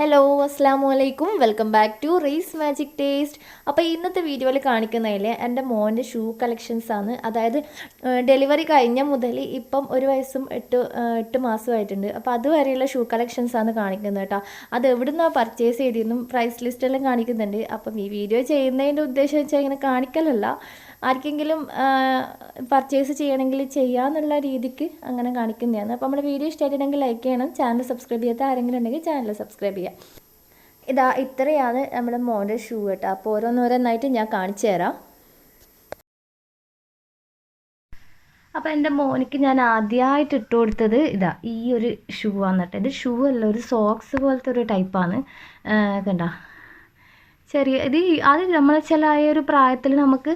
Hello അസ്സാം വലൈക്കും welcome back to race magic taste അപ്പോൾ ഇന്നത്തെ വീഡിയോയിൽ കാണിക്കുന്നതിൽ എന്റെ മോന്റെ ഷൂ കളക്ഷൻസ് ആണ്. അതായത് ഡെലിവറി കഴിഞ്ഞ മുതൽ ഇപ്പം ഒരു വയസ്സും എട്ട് എട്ട് മാസമായിട്ടുണ്ട്. അപ്പോൾ അതുവരെയുള്ള ഷൂ കളക്ഷൻസ് ആണ് കാണിക്കുന്നത് കേട്ടോ. അത് എവിടുന്നാണ് പർച്ചേസ് ചെയ്തിരുന്നു പ്രൈസ് ലിസ്റ്റെല്ലാം കാണിക്കുന്നുണ്ട്. അപ്പം ഈ വീഡിയോ ചെയ്യുന്നതിന്റെ ഉദ്ദേശം വെച്ചാൽ ഇങ്ങനെ കാണിക്കലല്ല. ആർക്കെങ്കിലും പർച്ചേസ് ചെയ്യണമെങ്കിൽ ചെയ്യാമെന്നുള്ള രീതിക്ക് അങ്ങനെ കാണിക്കുന്നതാണ്. അപ്പോൾ നമ്മുടെ വീഡിയോ ഇഷ്ടമായിട്ടുണ്ടെങ്കിൽ ലൈക്ക് ചെയ്യണം. ചാനൽ സബ്സ്ക്രൈബ് ചെയ്യാത്ത ആരെങ്കിലും ഉണ്ടെങ്കിൽ ചാനൽ സബ്സ്ക്രൈബ് ചെയ്യാം. ഇതാ ഇത്രയാണ് നമ്മുടെ മോന്റെ ഷൂ കേട്ടോ. അപ്പോൾ ഓരോന്നോരോന്നായിട്ട് ഞാൻ കാണിച്ചു തരാം. അപ്പോൾ എന്റെ മോനിക്ക് ഞാൻ ആദ്യമായിട്ട് ഇട്ട് കൊടുത്തത് ഇതാ ഈ ഒരു ഷൂ ആണ് കേട്ടോ. ഇത് ഷൂ അല്ല ഒരു സോക്സ് പോലത്തെ ഒരു ടൈപ്പാണ് കണ്ട? ചെറിയ ഇത് അത് നമ്മൾ ചില ആ ഒരു പ്രായത്തിൽ നമുക്ക്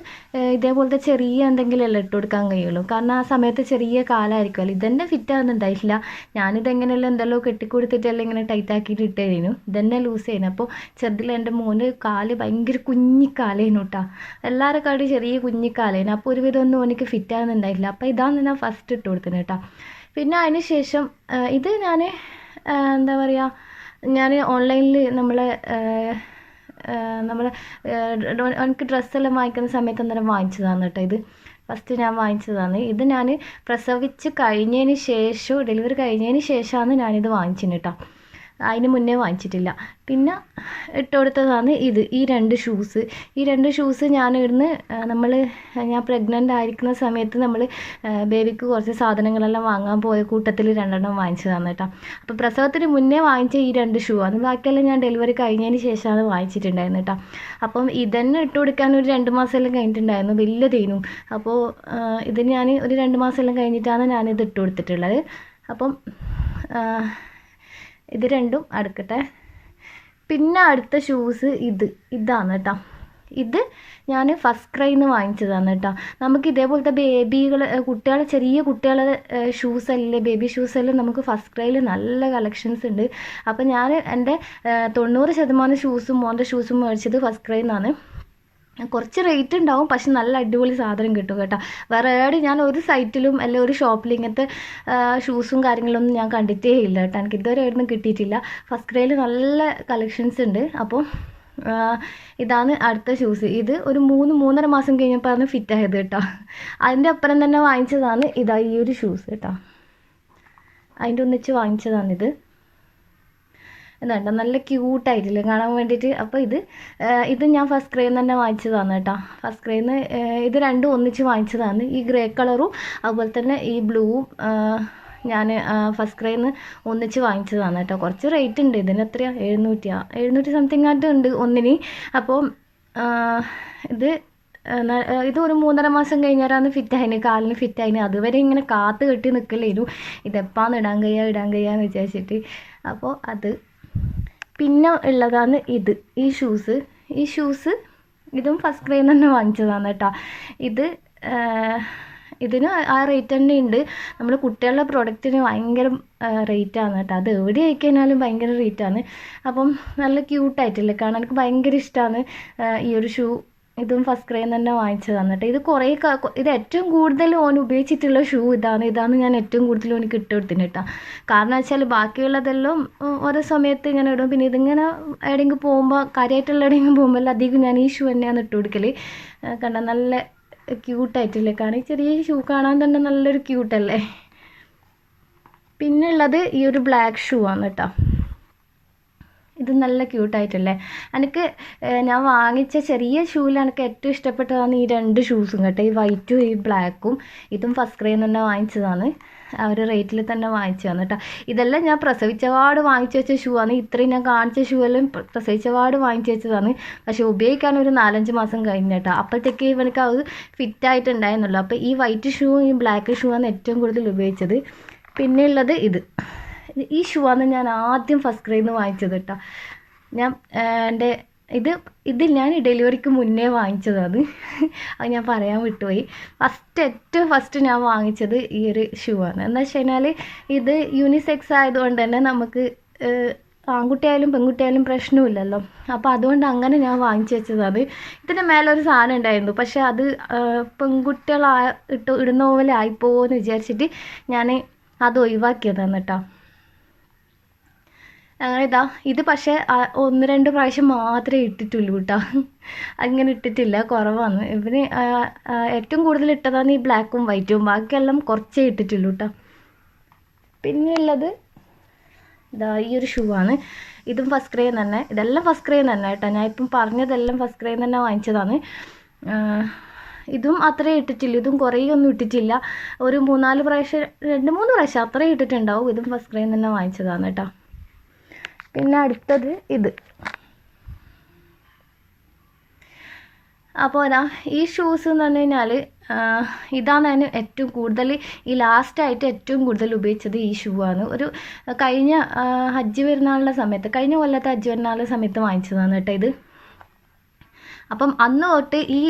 ഇതേപോലത്തെ ചെറിയ എന്തെങ്കിലും അല്ല ഇട്ട് കൊടുക്കാൻ കഴിയുള്ളൂ. കാരണം ആ സമയത്ത് ചെറിയ കാലമായിരിക്കുമല്ലോ ഇതന്നെ ഫിറ്റ് ആകുന്നുണ്ടായില്ല ഞാനിത് എങ്ങനെയല്ല എന്തെല്ലോ കെട്ടിക്കൊടുത്തിട്ടെല്ലാം ഇങ്ങനെ ടൈറ്റ് ആക്കിയിട്ട് ഇട്ട് കഴിഞ്ഞു ഇതന്നെ ലൂസ് ചെയ്യുന്നു അപ്പോൾ ചെറുതിൽ എന്റെ മോന് കാൽ ഭയങ്കര കുഞ്ഞിക്കാലേനു കേട്ടോ എല്ലാവരെക്കാട്ടും കാടി ചെറിയ കുഞ്ഞിക്കാലേനു. അപ്പോൾ ഒരുവിധം ഒന്നും എനിക്ക് ഫിറ്റ് ആകുന്നുണ്ടായില്ല അപ്പോൾ ഇതാണ് ഞാൻ ഫസ്റ്റ് ഇട്ട് കൊടുത്തത് കേട്ടോ പിന്നെ അതിന് ശേഷം ഇത് ഞാൻ എന്താ പറയുക ഞാൻ ഓൺലൈനിൽ നമ്മളെ നമ്മൾ എനിക്ക് ഡ്രസ്സെല്ലാം വാങ്ങിക്കുന്ന സമയത്ത് അന്നേരം വാങ്ങിച്ചതാണ് കേട്ടോ ഇത്. ഫസ്റ്റ് ഞാൻ വാങ്ങിച്ചതാണ്. ഇത് ഞാൻ പ്രസവിച്ച് കഴിഞ്ഞതിന് ശേഷം ഡെലിവറി കഴിഞ്ഞതിന് ശേഷമാണ് ഞാനിത് വാങ്ങിച്ചിന് കേട്ടോ. അതിന് മുന്നേ വാങ്ങിച്ചിട്ടില്ല. പിന്നെ ഇട്ട് കൊടുത്തതാണ് ഇത് ഈ രണ്ട് ഷൂസ് ഈ രണ്ട് ഷൂസ് ഞാൻ ഇവിടുന്ന് നമ്മൾ ഞാൻ പ്രഗ്നന്റ് ആയിരിക്കുന്ന സമയത്ത് നമ്മൾ ബേബിക്ക് കുറച്ച് സാധനങ്ങളെല്ലാം വാങ്ങാൻ പോയ കൂട്ടത്തിൽ രണ്ടെണ്ണം വാങ്ങിച്ചതാണ് കേട്ടോ. അപ്പോൾ പ്രസവത്തിന് മുന്നേ വാങ്ങിച്ച ഈ രണ്ട് ഷൂ ആണ് ബാക്കിയെല്ലാം ഞാൻ ഡെലിവറി കഴിഞ്ഞതിന് ശേഷമാണ് വാങ്ങിച്ചിട്ടുണ്ടായിരുന്നത് കേട്ടോ. അപ്പം ഇതന്നെ ഇട്ട് കൊടുക്കാൻ ഒരു രണ്ട് മാസമെല്ലാം കഴിഞ്ഞിട്ടുണ്ടായിരുന്നു വലിയ തേനും. അപ്പോൾ ഇത് ഞാൻ ഒരു രണ്ട് മാസമെല്ലാം കഴിഞ്ഞിട്ടാണ് ഞാനിത് ഇട്ട് കൊടുത്തിട്ടുള്ളത് അപ്പം ഇത് രണ്ടും അടുക്കട്ടെ. പിന്നെ അടുത്ത ഷൂസ് ഇത്. ഇതാണ് കേട്ടോ. ഇത് ഞാൻ ഫസ്റ്റ് ക്രൈന്ന് വാങ്ങിച്ചതാണ് കേട്ടോ. നമുക്ക് ഇതേപോലത്തെ ബേബികൾ കുട്ടികളെ ചെറിയ കുട്ടികളുടെ ഷൂസ് അല്ലേ ബേബി ഷൂസ് എല്ലാം നമുക്ക് ഫസ്റ്റ് ക്രൈയിൽ നല്ല കളക്ഷൻസ് ഉണ്ട്. അപ്പോൾ ഞാൻ എന്റെ തൊണ്ണൂറ് ശതമാനം ഷൂസും മോന്റെ ഷൂസും മേടിച്ചത് ഫസ്റ്റ് ക്രൈന്നാണ് കുറച്ച് റേറ്റ് ഉണ്ടാവും പക്ഷെ നല്ല അടിപൊളി സാധനം കിട്ടും കേട്ടോ. വേറെ ഏടെ ഞാൻ ഒരു സൈറ്റിലും അല്ലെ ഒരു ഷോപ്പിലും ഇങ്ങനത്തെ ഷൂസും കാര്യങ്ങളൊന്നും ഞാൻ കണ്ടിട്ടേ ഇല്ല കേട്ടോ. എനിക്ക് ഇതുവരെ ഒന്നും കിട്ടിയിട്ടില്ല. ഫസ്റ്റ് ക്രൈയിൽ നല്ല കളക്ഷൻസ് ഉണ്ട് അപ്പോൾ ഇതാണ് അടുത്ത ഷൂസ് ഇത് ഒരു മൂന്ന് മൂന്നര മാസം കഴിഞ്ഞപ്പോഴാണ് ഫിറ്റ് ആയത് കേട്ടോ. അതിന്റെ അപ്പുറം തന്നെ വാങ്ങിച്ചതാണ് ഇതാ ഈ ഒരു ഷൂസ് കേട്ടോ. അതിന്റെ ഒന്നിച്ച് വാങ്ങിച്ചതാണിത്. ഇതുണ്ട് നല്ല ക്യൂട്ടായിട്ടില്ലേ കാണാൻ വേണ്ടിയിട്ട്? അപ്പോൾ ഇത് ഇത് ഞാൻ ഫസ്റ്റ് ക്രൈന്ന് തന്നെ വാങ്ങിച്ചതാണ് കേട്ടോ. ഫസ്റ്റ് ക്രൈന്ന് ഇത് രണ്ടും ഒന്നിച്ച് വാങ്ങിച്ചതാണ്. ഈ ഗ്രേ കളറും അതുപോലെ തന്നെ ഈ ബ്ലൂവും ഞാൻ ഫസ്റ്റ് ക്രൈന്ന് ഒന്നിച്ച് വാങ്ങിച്ചതാണ് കേട്ടോ. കുറച്ച് റേറ്റ് ഉണ്ട്. ഇതിന് എത്രയാണ് എഴുന്നൂറ്റിയാ എഴുന്നൂറ്റി സംതിങ് ആയിട്ട് ഉണ്ട് ഒന്നിന്. അപ്പോൾ ഇത് ഇത് ഒരു മൂന്നര മാസം കഴിഞ്ഞാലാണ് ഫിറ്റ് ആയിന്. കാലിന് ഫിറ്റ് ആയിന്. അതുവരെ ഇങ്ങനെ കാത്ത് കെട്ടി നിൽക്കലായിരുന്നു ഇതെപ്പാന്ന് ഇടാൻ കഴിയുക ഇടാൻ കഴിയുക എന്ന് വിചാരിച്ചിട്ട്. അപ്പോൾ അത് പിന്നെ ഉള്ളതാണ് ഇത്. ഈ ഷൂസ് ഈ ഷൂസ് ഇതും ഫസ്റ്റ് ക്രൈന്ന് തന്നെ വാങ്ങിച്ചതാണ് കേട്ടോ. ഇത് ഇതിന് ആ റേറ്റ് തന്നെ ഉണ്ട് നമ്മൾ കുട്ടികളുടെ പ്രൊഡക്റ്റിന് ഭയങ്കര റേറ്റാണ് കേട്ടോ. അത് എവിടെ ആയിക്കഴിഞ്ഞാലും ഭയങ്കര റേറ്റാണ് അപ്പം നല്ല ക്യൂട്ടായിട്ടില്ലേ കാണാൻ എനിക്ക് ഭയങ്കര ഇഷ്ടമാണ് ഈ ഒരു ഷൂ ഇതും ഫസ്റ്റ് ക്രൈന്ന് തന്നെ വാങ്ങിച്ചതാണ് കേട്ടോ ഇത് കുറേ ഇത് ഏറ്റവും കൂടുതൽ ഓൻ ഉപയോഗിച്ചിട്ടുള്ള ഷൂ ഇതാണ്. ഇതാണ് ഞാൻ ഏറ്റവും കൂടുതൽ ഓനിക്ക് ഇട്ട് കൊടുത്തിന് കേട്ടോ കാരണം വെച്ചാൽ ബാക്കിയുള്ളതെല്ലാം ഓരോ സമയത്ത് ഇങ്ങനെ ഇടും. പിന്നെ ഇതിങ്ങനെ എവിടെയെങ്കിലും പോകുമ്പോൾ കാര്യമായിട്ടുള്ള എവിടെയെങ്കിലും പോകുമ്പോൾ അധികം ഞാൻ ഈ ഷൂ തന്നെയാണ് ഇട്ട് കൊടുക്കൽ കണ്ട നല്ല ക്യൂട്ടായിട്ടില്ലേ കാരണം ഈ ചെറിയ ഷൂ കാണാൻ തന്നെ നല്ലൊരു ക്യൂട്ടല്ലേ പിന്നെ ഉള്ളത് ഈ ഒരു ബ്ലാക്ക് ഷൂ ആണ് കേട്ടോ ഇത് നല്ല ക്യൂട്ടായിട്ടല്ലേ എനിക്ക് ഞാൻ വാങ്ങിച്ച ചെറിയ ഷൂവിൽ എനിക്ക് ഏറ്റവും ഇഷ്ടപ്പെട്ടതാണ് ഈ രണ്ട് ഷൂസും കേട്ടോ. ഈ വൈറ്റും ഈ ബ്ലാക്കും ഇതും ഫസ്റ്റ് ക്രൈ തന്നെ വാങ്ങിച്ചതാണ്. ആ ഒരു റേറ്റിൽ തന്നെ വാങ്ങിച്ചതാണ് കേട്ടോ. ഇതെല്ലാം ഞാൻ പ്രസവിച്ചപാട് വാങ്ങിച്ചു വെച്ച ഷൂ ആണ്. ഇത്രയും ഞാൻ കാണിച്ച ഷൂ എല്ലാം പ്ര- പ്രസവിച്ചപാട് വാങ്ങിച്ചു വെച്ചതാണ്. പക്ഷേ ഉപയോഗിക്കാൻ ഒരു നാലഞ്ച് മാസം കഴിഞ്ഞ കേട്ടോ. അപ്പോഴത്തേക്ക് ഇവനക്ക് അത് ഫിറ്റായിട്ടുണ്ടായിരുന്നുള്ളൂ അപ്പോൾ ഈ വൈറ്റ് ഷൂ ഈ ബ്ലാക്ക് ഷൂ ആണ് ഏറ്റവും കൂടുതൽ ഉപയോഗിച്ചത്. പിന്നെ ഉള്ളത് ഇത് ഇത്. ഈ ഷൂ ആണ് ഞാൻ ആദ്യം ഫസ്റ്റ് ക്രൈന്ന് വാങ്ങിച്ചത് കേട്ടോ ഞാൻ എന്റെ ഇത് ഇത് ഞാൻ ഡെലിവറിക്ക് മുന്നേ വാങ്ങിച്ചതാണ്. അത് ഞാൻ പറയാൻ വിട്ടുപോയി. ഫസ്റ്റ് ഏറ്റവും ഫസ്റ്റ് ഞാൻ വാങ്ങിച്ചത് ഈ ഒരു ഷൂ ആണ്. എന്താ വെച്ച് കഴിഞ്ഞാൽ ഇത് യൂണിസെക്സ് ആയതുകൊണ്ട് തന്നെ നമുക്ക് ആൺകുട്ടിയായാലും പെൺകുട്ടിയായാലും പ്രശ്നമില്ലല്ലോ. അപ്പോൾ അതുകൊണ്ട് അങ്ങനെ ഞാൻ വാങ്ങിച്ചു വെച്ചതാണ്. ഇതിന്റെ മേലെ ഒരു സാധനം ഉണ്ടായിരുന്നു. പക്ഷേ അത് പെൺകുട്ടികളാ ഇട്ട് ഇടുന്ന പോലെ ആയിപ്പോന്ന് വിചാരിച്ചിട്ട് ഞാൻ അത് ഒഴിവാക്കിയതാണ് കേട്ടോ അങ്ങനെ ഇതാ ഇത് പക്ഷേ ഒന്ന് രണ്ട് പ്രാവശ്യം മാത്രമേ ഇട്ടിട്ടുള്ളൂ കേട്ടോ. അങ്ങനെ ഇട്ടിട്ടില്ല കുറവാണ്. ഇവന് ഏറ്റവും കൂടുതൽ ഇട്ടതാണ് ഈ ബ്ലാക്കും വൈറ്റും ബാക്കിയെല്ലാം കുറച്ചേ ഇട്ടിട്ടുള്ളൂ കേട്ടോ. പിന്നെ ഉള്ളത് ഇതാ ഈ ഒരു ഷൂ ആണ്. ഇതും ഫസ്റ്റ് ക്രൈൻ തന്നെ. ഇതെല്ലാം ഫസ്റ്റ് ക്രൈൻ തന്നെ കേട്ടോ. ഞാൻ ഇപ്പം പറഞ്ഞതെല്ലാം ഫസ്റ്റ് ക്രൈൻ തന്നെ വാങ്ങിച്ചതാണ്. ഇതും അത്രേ ഇട്ടിട്ടില്ല. ഇതും കുറേ ഒന്നും ഇട്ടിട്ടില്ല. ഒരു മൂന്നാൽ പ്രാവശ്യം രണ്ട് മൂന്ന് പ്രാവശ്യം അത്രേ ഇട്ടിട്ടുണ്ടാവും. ഇതും ഫസ്റ്റ് ക്രൈൻ തന്നെ വാങ്ങിച്ചതാണ് കേട്ടോ. പിന്നെ അടുത്തത് ഇത്. അപ്പോൾ അതാ ഈ ഷൂസ് എന്ന് പറഞ്ഞു കഴിഞ്ഞാൽ ഇതാണ് ഞാൻ ഏറ്റവും കൂടുതൽ ഈ ലാസ്റ്റായിട്ട് ഏറ്റവും കൂടുതൽ ഉപയോഗിച്ചത് ഈ ഷൂ ആണ്. ഒരു കഴിഞ്ഞ ഹജ്ജ് പെരുന്നാളിന്റെ സമയത്ത് കഴിഞ്ഞ കൊല്ലത്തെ ഹജ്ജ് പെരുന്നാളിന്റെ സമയത്ത് വാങ്ങിച്ചതാണ് കേട്ടോ ഇത്. അപ്പം അന്ന് തൊട്ട് ഈ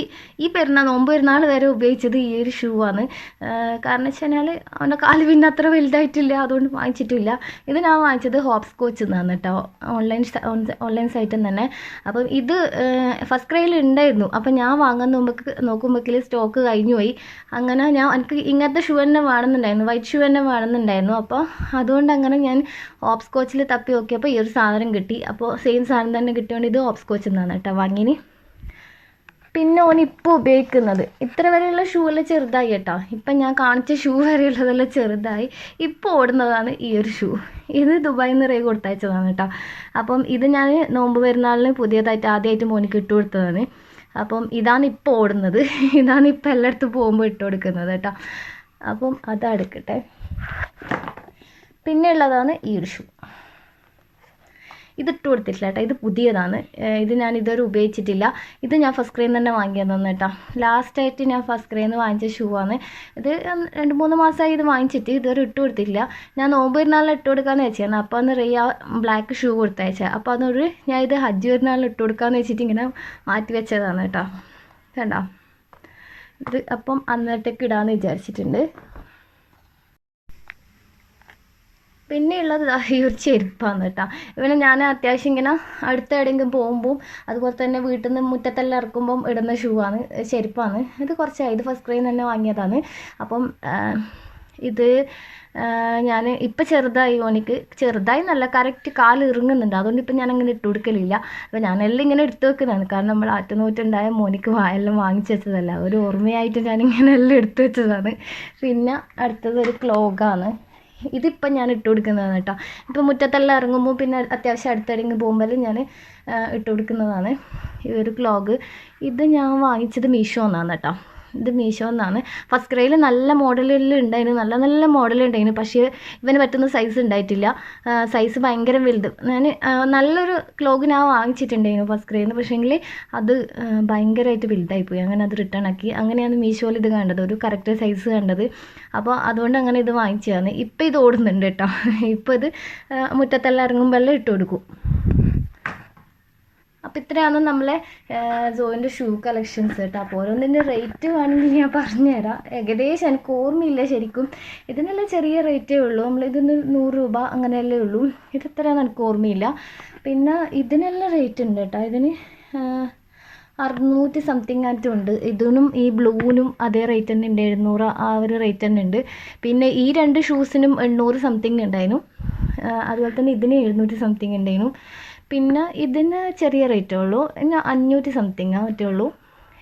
ഈ പെരുന്നാൾ നോമ്പ് പെരുന്നാൾ വരെ ഉപയോഗിച്ചത് ഈ ഒരു ഷൂ ആണ്. കാരണം വെച്ച് കഴിഞ്ഞാൽ അവന്റെ കാൽ പിന്നെ അത്ര വലുതായിട്ടില്ല അതുകൊണ്ട് വാങ്ങിച്ചിട്ടില്ല. ഇത് ഞാൻ വാങ്ങിച്ചത് ഹോപ്പ് സ്കോച്ച് നിന്നാണ് കേട്ടോ ഓൺലൈൻ ഓൺലൈൻ സൈറ്റിൽ നിന്ന് തന്നെ. അപ്പം ഇത് ഫസ്റ്റ് ക്രൈയിൽ ഉണ്ടായിരുന്നു അപ്പം ഞാൻ വാങ്ങാൻ നോക്കുമ്പോൾ നോക്കുമ്പോഴേക്കിൽ സ്റ്റോക്ക് കഴിഞ്ഞു പോയി. അങ്ങനെ ഞാൻ എനിക്ക് ഇങ്ങനത്തെ ഷൂ തന്നെ വേണമെന്നുണ്ടായിരുന്നു വൈറ്റ് ഷൂ തന്നെ വേണമെന്നുണ്ടായിരുന്നു അപ്പോൾ അതുകൊണ്ട് അങ്ങനെ ഞാൻ ഹോപ്പ് സ്കോച്ചിൽ തപ്പി നോക്കിയപ്പോൾ ഈ ഒരു സാധനം കിട്ടി. അപ്പോൾ സെയിം സാധനം തന്നെ കിട്ടിയോണ്ട് ഇത് ഹോപ്പ് സ്കോച്ച് നിന്നാണ് കേട്ടോ വാങ്ങിന് പിന്നെ ഓൻ ഇപ്പോൾ ഉപയോഗിക്കുന്നത്. ഇത്ര വരെയുള്ള ഷൂ എല്ലാം ചെറുതായി കേട്ടോ. ഇപ്പം ഞാൻ കാണിച്ച ഷൂ വരെയുള്ളതെല്ലാം ചെറുതായി. ഇപ്പോൾ ഓടുന്നതാണ് ഈ ഒരു ഷൂ. ഇത് ദുബായിൽ നിന്ന് റേ കൊടുത്തയച്ചതാണ് കേട്ടോ. അപ്പം ഇത് ഞാൻ നോമ്പ് പെരുന്നാളിന് പുതിയതായിട്ട് ആദ്യമായിട്ട് മോനിക്ക് ഇട്ട് കൊടുത്തതാണ്. അപ്പം ഇതാണ് ഇപ്പോൾ ഓടുന്നത്. ഇതാണ് ഇപ്പോൾ എല്ലായിടത്തും പോകുമ്പോൾ ഇട്ട് കൊടുക്കുന്നത് കേട്ടോ. അപ്പം അതെടുക്കട്ടെ പിന്നെ ഉള്ളതാണ് ഈ ഒരു ഷൂ. ഇത് ഇട്ട് കൊടുത്തിട്ടില്ല കേട്ടോ ഇത് പുതിയതാണ്. ഇത് ഞാൻ ഇതുവരെ ഉപയോഗിച്ചിട്ടില്ല. ഇത് ഞാൻ ഫസ്റ്റ് ക്രീം തന്നെ വാങ്ങിയതാണ് കേട്ടോ ലാസ്റ്റായിട്ട് ഞാൻ ഫസ്റ്റ് ക്രീം നിന്ന് വാങ്ങിച്ച ഷൂ ആണ്. ഇത് രണ്ട് മൂന്ന് മാസമായി ഇത് വാങ്ങിച്ചിട്ട് ഇതുവരെ ഇട്ട് കൊടുത്തിട്ടില്ല. ഞാൻ നോമ്പ് പെരുന്നാളിൽ ഇട്ട് കൊടുക്കാമെന്ന് വെച്ചായിരുന്നു അപ്പോൾ അന്ന് റിയ ബ്ലാക്ക് ഷൂ കൊടുത്തയച്ചത് അപ്പോൾ അതൊരു ഞാൻ ഇത് ഹജ്ജ് പെരുന്നാളിൽ ഇട്ട് കൊടുക്കാമെന്ന് വെച്ചിട്ട് ഇങ്ങനെ മാറ്റി വെച്ചതാണ് കേട്ടോ കണ്ടോ? ഇത് അപ്പം അന്നത്തേക്ക് ഇടാമെന്ന് വിചാരിച്ചിട്ടുണ്ട്. പിന്നെയുള്ളത് ഈ ഒരു ചെരുപ്പാണ് കേട്ടോ. ഇവനെ ഞാൻ അത്യാവശ്യം ഇങ്ങനെ അടുത്ത എവിടെയെങ്കിലും പോകുമ്പോൾ അതുപോലെ തന്നെ വീട്ടിൽ നിന്ന് മുറ്റത്തെല്ലാം ഇറക്കുമ്പം ഇടുന്ന ഷൂ ആണ് ചെരുപ്പാണ്. ഇത് കുറച്ചായി. ഇത് ഫസ്റ്റ് ക്രൈം തന്നെ വാങ്ങിയതാണ്. അപ്പം ഇത് ഞാൻ ഇപ്പം ചെറുതായി ഓനിക്ക്. ചെറുതായി നല്ല കറക്റ്റ് കാൽ ഇറങ്ങുന്നുണ്ട്. അതുകൊണ്ട് ഇപ്പം ഞാൻ അങ്ങനെ ഇട്ട് കൊടുക്കലില്ല. അപ്പം ഞാനെല്ലാം ഇങ്ങനെ എടുത്തു വെക്കുന്നതാണ്. കാരണം നമ്മൾ ആറ്റുനൂറ്റുണ്ടായ മോനിക്ക് എല്ലാം വാങ്ങിച്ചു വെച്ചതല്ല. ഒരു ഓർമ്മയായിട്ട് ഞാനിങ്ങനെ എല്ലാം എടുത്തു വെച്ചതാണ്. പിന്നെ അടുത്തത് ഒരു ക്ലോഗാണ്. ഇതിപ്പം ഞാൻ ഇട്ട് കൊടുക്കുന്നതാണ് കേട്ടോ. ഇപ്പം മുറ്റത്തെല്ലാം ഇറങ്ങുമ്പോൾ പിന്നെ അത്യാവശ്യം അടുത്തെങ്കിലും പോകുമ്പോൾ ഞാൻ ഇട്ട് കൊടുക്കുന്നതാണ്. ഈ ഒരു ക്ലോഗ് ഇത് ഞാൻ വാങ്ങിച്ചത് മീഷോ എന്നാണ് കേട്ടോ. ഇത് മീഷോ എന്നാണ് ഫസ്റ്റ് ക്രൈയിൽ നല്ല മോഡലുകളിൽ ഉണ്ടായിരുന്നു നല്ല നല്ല മോഡൽ ഉണ്ടായിരുന്നു പക്ഷേ ഇവന് പറ്റുന്ന സൈസ് ഉണ്ടായിട്ടില്ല സൈസ് ഭയങ്കര വലുത്. ഞാൻ നല്ലൊരു ക്ലോഗ് ഞാൻ വാങ്ങിച്ചിട്ടുണ്ടായിരുന്നു ഫസ്റ്റ് ക്രൈയിൽ നിന്ന് പക്ഷേങ്കിൽ അത് ഭയങ്കരമായിട്ട് വലുതായി പോയി. അങ്ങനെ അത് റിട്ടേൺ ആക്കി. അങ്ങനെയാണ് മീഷോയിൽ ഇത് കണ്ടത്. ഒരു കറക്റ്റ് സൈസ് കണ്ടത്. അപ്പോൾ അതുകൊണ്ട് അങ്ങനെ ഇത് വാങ്ങിച്ചതാണ്. ഇപ്പോൾ ഇത് ഓടുന്നുണ്ട് കേട്ടോ. ഇപ്പോൾ ഇത് മുറ്റത്തെല്ലാം ഇറങ്ങുമ്പോൾ എല്ലാം ഇട്ട് കൊടുക്കും. അപ്പോൾ ഇത്രയാണ് നമ്മളെ സോയിന്റെ ഷൂ കളക്ഷൻസ് കേട്ടോ. അപ്പോൾ ഓരോന്നിന്റെ റേറ്റ് വേണമെങ്കിൽ ഞാൻ പറഞ്ഞുതരാം. ഏകദേശം എനിക്ക് ഓർമ്മയില്ല ശരിക്കും. ഇതിനെല്ലാം ചെറിയ റേറ്റേ ഉള്ളൂ. നമ്മൾ ഇതിന് നൂറ് രൂപ അങ്ങനെയല്ലേ ഉള്ളൂ. ഇത് എത്രയാണെന്ന് എനിക്ക് ഓർമ്മയില്ല. പിന്നെ ഇതിനെല്ലാം റേറ്റ് ഉണ്ട് കേട്ടോ. ഇതിന് അറുന്നൂറ്റി സംതിങ് ആയിട്ടും ഉണ്ട്. ഇതിനും ഈ ബ്ലൂവിനും അതേ റേറ്റ് തന്നെ ഉണ്ട്. എഴുന്നൂറ് ആ ഒരു റേറ്റ് തന്നെ ഉണ്ട്. പിന്നെ ഈ രണ്ട് ഷൂസിനും എണ്ണൂറ് സംതിങ് ഉണ്ടായിരുന്നു. അതുപോലെ തന്നെ ഇതിന് എഴുന്നൂറ്റി സംതിങ് ഉണ്ടായിരുന്നു. പിന്നെ ഇതിന് ചെറിയ റേറ്റേ ഉള്ളൂ. പിന്നെ അഞ്ഞൂറ്റി സംതിങ് മറ്റേ ഉള്ളൂ.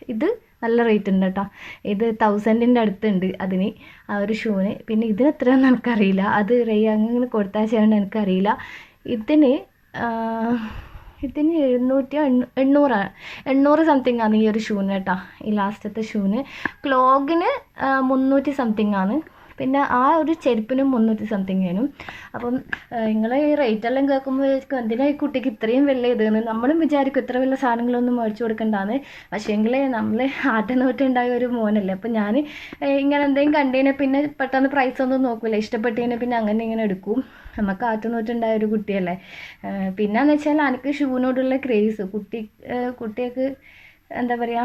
ഇത് നല്ല റേറ്റ് ഉണ്ട് കേട്ടോ ഇത് തൗസൻഡിന്റെ അടുത്തുണ്ട് അതിന് ആ ഒരു ഷൂവിന് പിന്നെ ഇതിന് എത്രയാണെന്ന് എനിക്കറിയില്ല. അത് റേ അങ്ങനെ ചെയ്യണമെന്ന് എനിക്കറിയില്ല. ഇതിന് ഇതിന് എഴുന്നൂറ്റി എണ്ണൂ- എണ്ണൂറാണ് എണ്ണൂറ് സംതിങ് ആണ് ഈ ഒരു ഷൂവിന് കേട്ടോ ഈ ലാസ്റ്റത്തെ ഷൂവിന് ക്ലോഗിന് മുന്നൂറ്റി സംതിങ് ആണ്. പിന്നെ ആ ഒരു ചെരുപ്പിനും മുന്നൂറ്റി സംതിങ് ആയിരുന്നു അപ്പം നിങ്ങൾ ഈ റേറ്റ് എല്ലാം കേൾക്കുമ്പോഴേക്കും എന്തിനാ ഈ കുട്ടിക്ക് ഇത്രയും വില ഇതെന്ന് നമ്മളും വിചാരിക്കും ഇത്ര വില സാധനങ്ങളൊന്നും മേടിച്ചു കൊടുക്കണ്ടാന്ന്. പക്ഷേങ്കിൽ നമ്മൾ ആട്ടനോട്ടുണ്ടായ ഒരു മോനല്ലേ. അപ്പം ഞാൻ ഇങ്ങനെ എന്തെങ്കിലും കണ്ടതിനെ പിന്നെ പെട്ടെന്ന് പ്രൈസ് ഒന്നും നോക്കില്ല ഇഷ്ടപ്പെട്ടതിനെ പിന്നെ അങ്ങനെ ഇങ്ങനെ എടുക്കും. നമുക്ക് ആറ്റുനോട്ടുണ്ടായ ഒരു കുട്ടിയല്ലേ. പിന്നെന്ന് വെച്ചാൽ എനിക്ക് ഷൂവിനോടുള്ള ക്രേസ് കുട്ടി കുട്ടിയൊക്കെ എന്താ പറയുക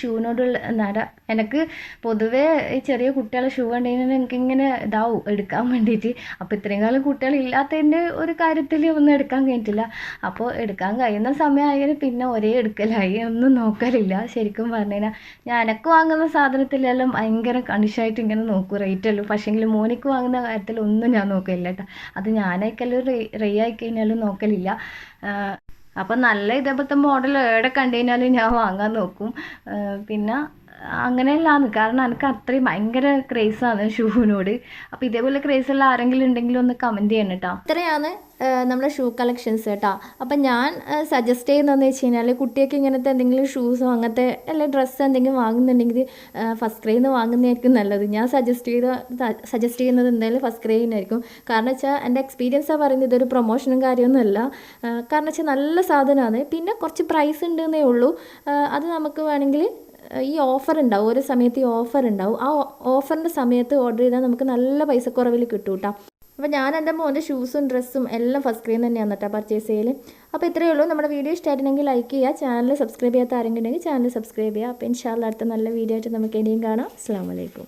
ഷൂവിനോടുള്ള നട. എനിക്ക് പൊതുവേ ഈ ചെറിയ കുട്ടികളെ ഷൂ കണ്ടുകഴിഞ്ഞാൽ എനിക്കിങ്ങനെ ഇതാവും എടുക്കാൻ വേണ്ടിയിട്ട് അപ്പോൾ ഇത്രയും കാലം കുട്ടികൾ ഇല്ലാത്തതിന്റെ ഒരു കാര്യത്തിൽ ഒന്നും എടുക്കാൻ കഴിഞ്ഞിട്ടില്ല. അപ്പോൾ എടുക്കാൻ കഴിയുന്ന സമയമായാലും പിന്നെ ഒരേ എടുക്കലായി. ഒന്നും നോക്കലില്ല. ശരിക്കും പറഞ്ഞു കഴിഞ്ഞാൽ ഞാൻ എനക്ക് വാങ്ങുന്ന സാധനത്തിലെല്ലാം ഭയങ്കര കണിഷായിട്ട് ഇങ്ങനെ നോക്കും റേറ്റെല്ലാം. പക്ഷേങ്കിൽ മോനിക്ക് വാങ്ങുന്ന കാര്യത്തിൽ ഒന്നും ഞാൻ നോക്കലില്ല കേട്ടോ അത് ഞാനായിക്കല്ലോ റേ റേ ആയി കഴിഞ്ഞാലും നോക്കലില്ല. അപ്പം നല്ല ഇതേപോലത്തെ മോഡൽ എവിടെ കണ്ടു കഴിഞ്ഞാലും ഞാൻ വാങ്ങാൻ നോക്കും. പിന്നെ അങ്ങനെയല്ലാന്ന്. കാരണം എനിക്ക് അത്രയും ഭയങ്കര ആണ് ഷൂവിനോട്. അപ്പോൾ ഇതേപോലെ ക്രേസ് ഉള്ള ആരെങ്കിലും ഉണ്ടെങ്കിൽ ഒന്ന് കമന്റ് ചെയ്യണം കേട്ടോ. ഇത്രയാണ് നമ്മുടെ ഷൂ കളക്ഷൻസ് കേട്ടോ. അപ്പം ഞാൻ സജസ്റ്റ് ചെയ്യുന്നതെന്ന് വെച്ച് കഴിഞ്ഞാൽ കുട്ടിയൊക്കെ ഇങ്ങനത്തെ എന്തെങ്കിലും ഷൂസോ അങ്ങനത്തെ അല്ലെ ഡ്രസ്സ് എന്തെങ്കിലും വാങ്ങുന്നുണ്ടെങ്കിൽ ഫസ്റ്റ് ക്രൈയിൽ നിന്ന് വാങ്ങുന്നതായിരിക്കും നല്ലത്. ഞാൻ സജസ്റ്റ് ചെയ്ത സജസ്റ്റ് ചെയ്യുന്നത് എന്തായാലും ഫസ്റ്റ് ക്രൈനായിരിക്കും കാരണം വെച്ചാൽ എന്റെ എക്സ്പീരിയൻസാണ് പറയുന്നത് ഇതൊരു പ്രൊമോഷനും കാര്യമൊന്നുമല്ല കാരണം വെച്ചാൽ നല്ല സാധനമാണ്. പിന്നെ കുറച്ച് പ്രൈസ് ഉണ്ടെന്നേ ഉള്ളൂ. അത് നമുക്ക് വേണമെങ്കിൽ ഈ ഓഫർ ഉണ്ടാവും ഒരു സമയത്ത് ഈ ഓഫർ ഉണ്ടാവും ആ ഓഫറിന്റെ സമയത്ത് ഓർഡർ ചെയ്താൽ നമുക്ക് നല്ല പൈസ കുറവിൽ കിട്ടും കേട്ടോ അപ്പോൾ ഞാൻ എന്റെ മോന്റെ ഷൂസും ഡ്രസ്സും എല്ലാം ഫസ്റ്റ് സ്ക്രീൻ തന്നെയാണ് കേട്ടോ പർച്ചേസ് ചെയ്യൽ അപ്പോൾ ഇത്രയേ ഉള്ളൂ. നമ്മുടെ വീഡിയോ ഇഷ്ടമായിട്ടുണ്ടെങ്കിൽ ലൈക്ക് ചെയ്യുക. ചാനൽ സബ്സ്ക്രൈബ് ചെയ്യാത്ത ആരെങ്കിലും ഉണ്ടെങ്കിൽ ചാനൽ സബ്സ്ക്രൈബ് ചെയ്യുക. അപ്പോൾ ഇൻഷാല്ല അടുത്ത നല്ല വീഡിയോ ആയിട്ട് നമുക്ക് ഇനിയും കാണാം. അസ്സാം വലൈക്കും